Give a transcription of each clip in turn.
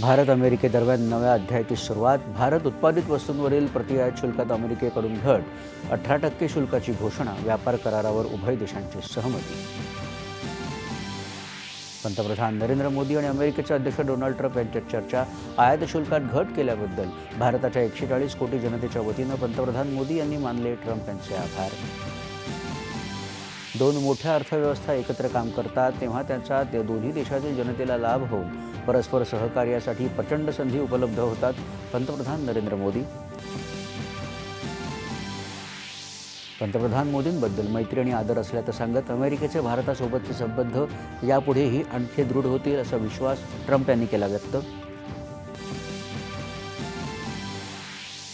भारत अमेरिकेदरम्यान नव्या अध्यायाची सुरुवात. भारत उत्पादित वस्तूंवरील प्रतिआयात शुल्कात अमेरिकेकडून घट. अठरा टक्के शुल्काची घोषणा व्यापार करारावर उभय देशांची सहमती. पंतप्रधान नरेंद्र मोदी आणि अमेरिकेचे अध्यक्ष डोनाल्ड ट्रम्प यांच्यात चर्चा. आयात शुल्कात घट केल्याबद्दल भारताच्या एकशे चाळीस कोटी जनतेच्या वतीनं पंतप्रधान मोदी यांनी मानले ट्रम्प यांचे आभार. दोन मोठ्या अर्थव्यवस्था एकत्र काम करतात तेव्हा त्याचा त्या दोन्ही देशातील जनतेला लाभ होऊन परस्पर सहकार्यासाठी प्रचंड संधी उपलब्ध होतात. पंतप्रधान नरेंद्र मोदी. पंतप्रधान मोदींबद्दल मैत्री आणि आदर असल्याचं सांगत अमेरिकेचे भारतासोबतचे संबंध यापुढेही आणखी दृढ होतील असा विश्वास ट्रम्प यांनी केला व्यक्त.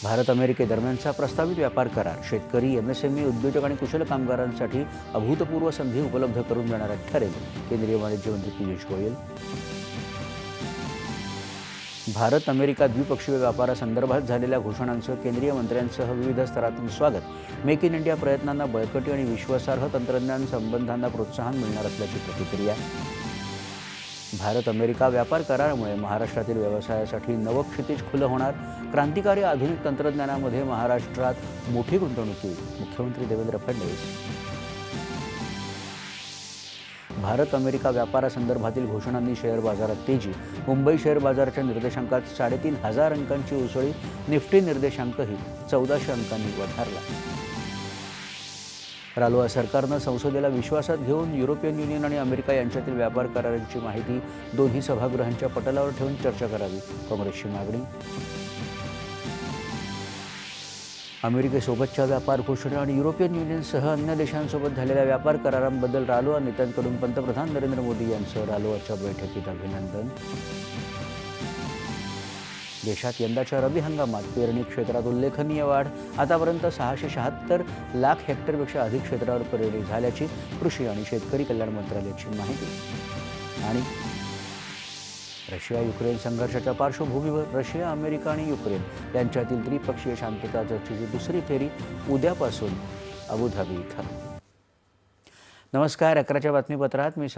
भारत अमेरिकेदरम्यानचा प्रस्तावित व्यापार करार. शेतकरी एमएसएमई उद्योजक आणि कुशल कामगारांसाठी अभूतपूर्व संधी उपलब्ध करून देणारा ठरेल. केंद्रीय वाणिज्य मंत्री पियुष गोयल. भारत अमेरिका द्विपक्षीय व्यापारासंदर्भात झालेल्या घोषणांचं केंद्रीय मंत्र्यांसह विविध स्तरातून स्वागत. मेक इन इंडिया प्रयत्नांना बळकटी आणि विश्वासार्ह तंत्रज्ञान संबंधांना प्रोत्साहन मिळणार असल्याची प्रतिक्रिया. भारत अमेरिका व्यापार करारामुळे महाराष्ट्रातील व्यवसायासाठी नवं क्षितिज खुलं होणार. क्रांतिकारी आधुनिक तंत्रज्ञानामध्ये महाराष्ट्रात मोठी गुंतवणूक येईल. मुख्यमंत्री देवेंद्र फडणवीस. भारत अमेरिका व्यापारासंदर्भातील घोषणांनी शेअर बाजारात तेजी. मुंबई शेअर बाजाराच्या निर्देशांकात साडेतीन हजार अंकांची उसळी निफ्टी निर्देशांकही चौदाशे अंकांनी वधारला. रालोआ सरकारनं संसदेला विश्वासात घेऊन युरोपियन युनियन आणि अमेरिका यांच्यातील व्यापार करारांची माहिती दोन्ही सभागृहांच्या पटलावर ठेवून चर्चा करावी. काँग्रेसची मागणी अमेरिकेसोबतच्या व्यापार घोषणा आणि युरोपियन युनियनसह अन्य देशांसोबत झालेल्या व्यापार करारांबद्दल रालोआ नेत्यांकडून पंतप्रधान नरेंद्र मोदी यांचं रालोआच्या बैठकीत अभिनंदन. देशात यंदाच्या रब्बी हंगामात पेरणी क्षेत्रात उल्लेखनीय वाढ. आतापर्यंत सहाशे शहात्तर लाख हेक्टरपेक्षा अधिक क्षेत्रावर पेरणी झाल्याची कृषी आणि शेतकरी कल्याण मंत्रालयाची माहिती. आणि रशिया युक्रेन संघर्षाच्या पार्श्वभूमीवर रशिया अमेरिका आणि युक्रेन यांच्यातील त्रिपक्षीय शांतता चर्चेची दुसरी फेरी उद्यापासून अबुधाबी इथं. नमस्कार अकराच्या बातमीपत्रात मी